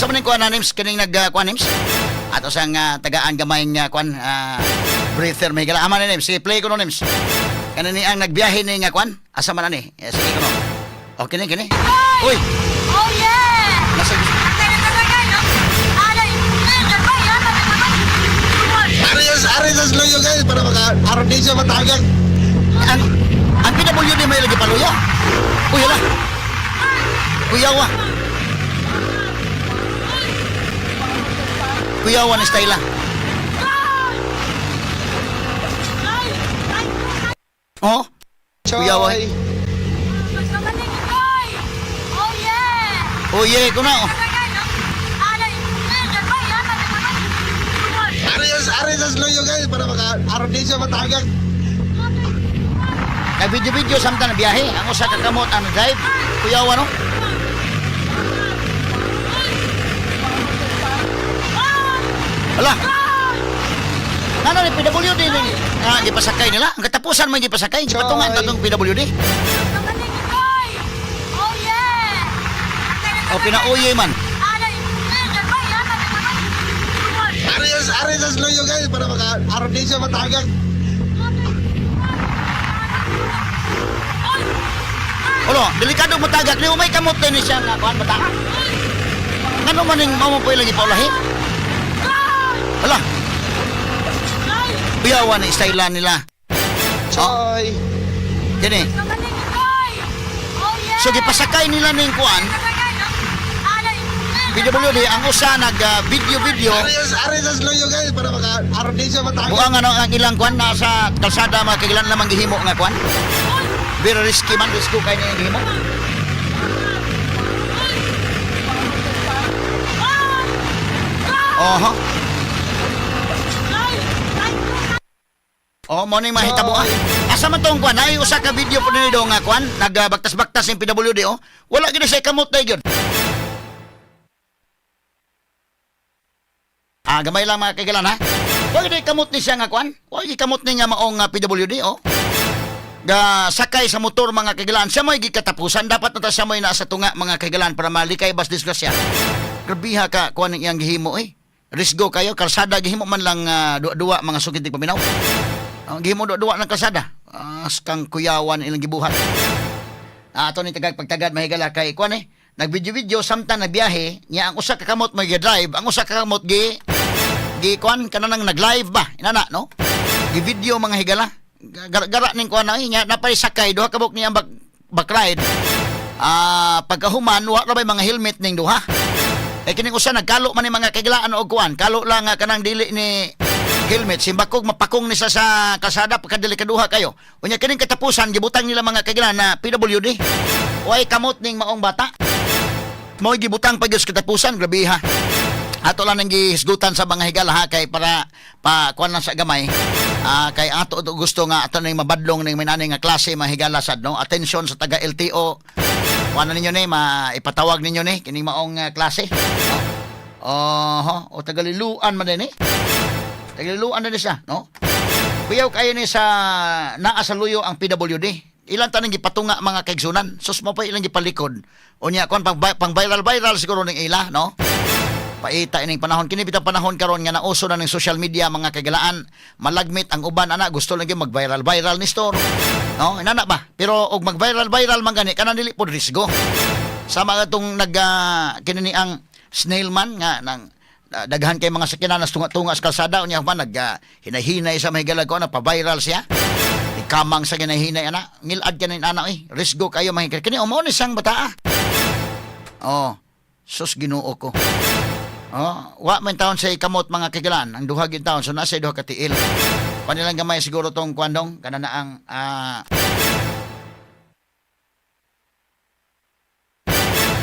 Sa maning kuan na names kining nag uh, kuan names. Ato sang uh, tagaan gamay nga kuan ah, breather may gala ama na names. Sige play ko no names. Kanin ni ang nagbiyahe ni nga kuan. Asa man ani? Eh, sige ko no. Okay ni kini. Uy, Oh yeah! nasa? Arias, Arias loyo guys para maka din siya matagag. ang ang PWD may lagi paluya. Uy, hala. Kuyawa. Kuyawa ni Stella. Oh. Choy. Koy! Oh yeah! oh yeah, ko na. oh. No? Arias, Arias loyo guys para maka din siya matagag. Kay video-video samtang biyahe, ang usa ka kamot ang drive. Kuyawa no. Hala. Ano ni PWD ni? Ah, gipasakay nila. Ang katapusan man gipasakay. Choy. Patungan ta tong PWD. Oh! O pinauyoy man. Arias, Arias loyo guys para maka aron din siya matagag. Ulo, delikado mo tagak. Di mo may kamot din ni siya nga kuan bata. Ngano man ning mamo po lagi paulahi? Hala. Kuyawa na istayla nila. Choy. Kini. Magkamating koy! Oh! So gipasakay nila ning kuan. Leader PWD ang usa nag ah, video-video Arias, Arias loyo guys para maka siya matagag. Buang ano ang ilang kwan nasa kalsada mga kagilan lamang gihimo nga kwan. Very risky man risko kay niya gihimo. Oho. Oh, mo ning mahitabo ah. Asa man tong kwan ay usa ka video po nido nga kwan nagbaktas-baktas yung PWD oh. Wala gid siya kamot na gyud. Ah, gamay lang mga kaigalan ha. Huwag di kamot ni siya nga kwan. Huwag di kamot ni nga maong nga PWD oh. Ga sakay sa motor mga kaigalan. Siya mo'y gikatapusan. Dapat na ta siya mo'y nasa tunga mga kaigalan para malikay bas disgrasya. Grabiha ka kuan iyang gihimo eh. Risgo kayo kalsada gihimo man lang ah, duwa-duwa mga sugid ti paminaw. Ang gihimo duwa-duwa ng kalsada. As kang kuyawan ilang gibuhat. Ah, ato ni tagag pagtagad mahigala kay kuan eh. Nagvideo-video samtang nagbiyahe, niya ang usa ka kamot may drive, ang usa ka kamot gi gi kuan kanang nag-live ba? Inana no? Gi video mga higala. Gara-gara ning kuan na nya napay sakay duha ka buk niya bak backride. Ah, pagkahuman wa ra bay mga helmet ning duha. Eh kining usa nagkalo man ni mga kaigalaan og kuan, kalo lang kanang dili ni helmet simbakog mapakong ni sa sa kasada pagkadelikaduha kayo. Unya kining katapusan gibutang nila mga kaigalaan na PWD. Way kamot ning maong bata. Mo gibutang pag sa katapusan, grabe ha. Ato lang nang gihisgutan sa mga higala ha kay para pa kuan sa gamay. Ah kay ato to gusto nga ato nang mabadlong ning minani nga klase mga higala sad no. Attention sa taga LTO. Kuan ninyo ni ma ipatawag ninyo ni kining maong ah, klase. Oh, o tagaliluan man din eh. Tagaliluan na din siya, no? Kuyaw kayo ni sa naa sa luyo ang PWD. Ilan tanong gipatunga mga kaigsunan. Sus mo pa ilang gipalikod. Unya kon pang, pang viral viral siguro ning ila, no? Paita ining panahon kini bitang panahon karon nga nauso na ning social media mga kagalaan malagmit ang uban ana gusto lagi mag viral viral ni store no inana ba pero og mag viral viral man gani kana dili pod risgo sama nga tong nag uh, kinini ang snail man nga nang ah, daghan kay mga sakyanan nas tunga-tunga sa kalsada unya man nag ah, hinay-hinay sa may galagaw na pa-viral siya. Ikamang sa ginahinay ana. Ngilad ka nin ana eh. Risgo kayo mahigit kini umo ni sang bata ah. oh sus Ginoo ko. Oh, wa man taon sa ikamot mga kigalan. Ang duha gyud taon so nasa duha ka tiil. Kanilang gamay siguro tong kwandong kana na ang ah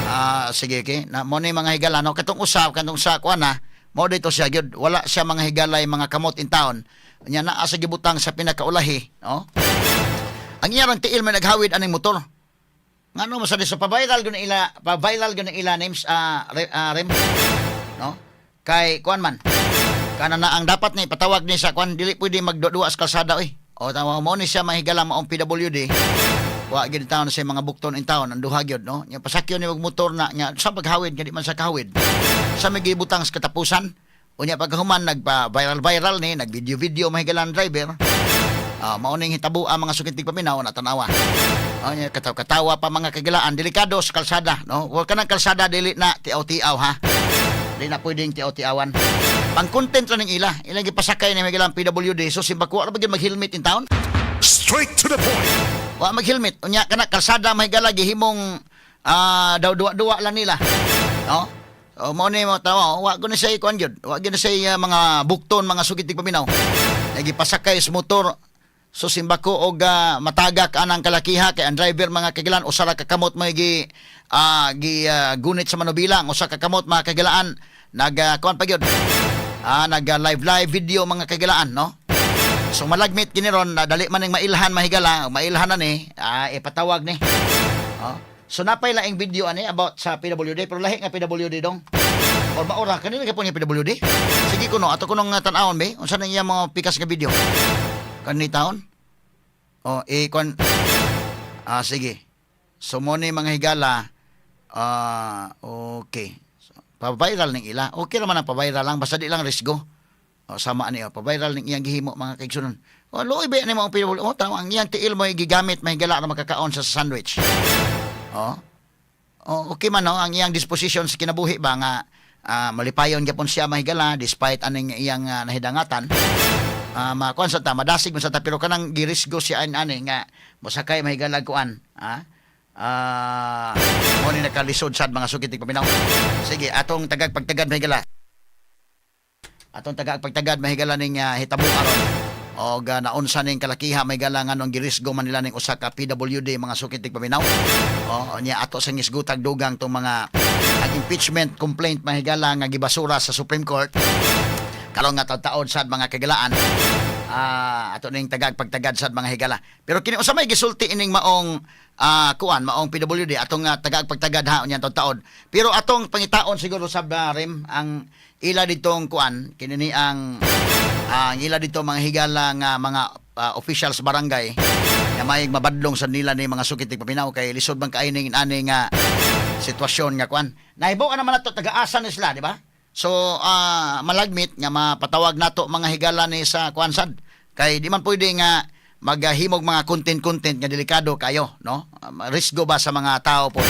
Ah, sige okay. Na mo ni mga higala no katong usap katong sa kuan na mo dito siya gyud wala siya mga higalay mga kamot in town. Nya naa sa gibutang sa pinakaulahi, no? Ang iyang tiil may naghawid aning motor. Ngano mo sa pa-viral gyud ila, pa-viral gyud ila names ah re, ah, rem no? Kay kuan man. Kana na ang dapat ni patawag ni sa kuan dili pwede magduwa sa kalsada oy. O tama mo ni siya mahigala maong PWD. Wa gid taon sa mga bukton in town ang duha gyud no nya pasakyo ni mag motor na nya sa paghawid kadi man sa kahawid sa may gibutang sa katapusan unya paghuman nagpa viral viral ni nag video video mahigalan driver ah mao hitabo ang mga sukitig paminaw na tanawa oh nya kataw katawa pa mga kagilaan delikado sa kalsada no wa kanang kalsada dili na tiaw-tiaw ha Di na pwedeng tiaw-tiawan. Pang content ra ning ila, ilang gipasakay ni Miguel PWD so simbako ra ba gyud mag-helmet in town? Straight to the point. Wa mag-helmet. Unya kana kalsada may gala gihimong ah daw duwa-duwa lang nila. No? O mo ni mo tawo, wa na say kuan gyud. Wa gyud na say ah, mga bukton, mga sugitig paminaw. Nagipasakay sa motor so simbako og ah, matagak anang kalakiha kay ang driver mga kagilan usa ra ka kamot may gi ah, gi ah, gunit sa manubilang usa ka kamot mga kagilaan nag ah, kuan pa gyud. Ah nag ah, live live video mga kagilaan no. So malagmit kini ron na dali man ning mailhan mahigala, mailhan na ni, ah, ipatawag ni. Oh. So napay laing video ani about sa PWD pero lahi nga PWD dong. Or maura kanina ka po ni PWD. Sige kuno ato kuno nga tan-awon be. Unsa na iya mga pikas nga video? Kani taon? Oh, eh kon Ah sige. So mo ni mga higala ah okay. So, pa-viral ning ila. Okay naman ang pa-viral lang basta di lang risgo. O sama o pa-viral ning iyang gihimo mga kaigsunon. O luoy ba ni mga PWD? O tama ang iyang tiil mo gigamit mahigala na makakaon sa sandwich. O. O okay man no ang iyang disposition sa kinabuhi ba nga ah, malipayon gyapon siya mahigala despite aning iyang ah, nahidangatan. Ah, makuan sa ta madasig mo sa ta pero kanang girisgo siya an ani nga mosakay mahigala kuan. Ha? Ah, mo ni nakalisod sad mga sukitig paminaw. Sige, atong tagag pagtagad mahigala atong taga pagtagad mahigala ning uh, hitabo aron. O ga naunsa ning kalakiha may gala nga nung girisgo man nila ning usa ka PWD mga sukitig paminaw. O nya ato sa ngisgutag dugang tong mga ang impeachment complaint mahigala nga gibasura sa Supreme Court. Karon nga taon sad mga kagalaan ah ato ning tagag pagtagad sad mga higala. Pero kini usa may gisulti ining maong ah kuan maong PWD atong uh, tagag pagtagad ha unya taon. Pero atong pangitaon siguro sa rim ang ila ditong kuan kini ni ang ah, ang ila dito mga higala nga mga ah, officials barangay nga may mabadlong sa nila ni mga sukitig paminaw kay lisod bang kaining ani nga sitwasyon nga kuan. Nahibaw naman nato taga-asa ni sila di ba? So ah, malagmit nga mapatawag nato mga higala ni sa kuan sad. Kay di man pwede nga maghimog mga content-content nga delikado kayo no? Ah, risgo ba sa mga tao po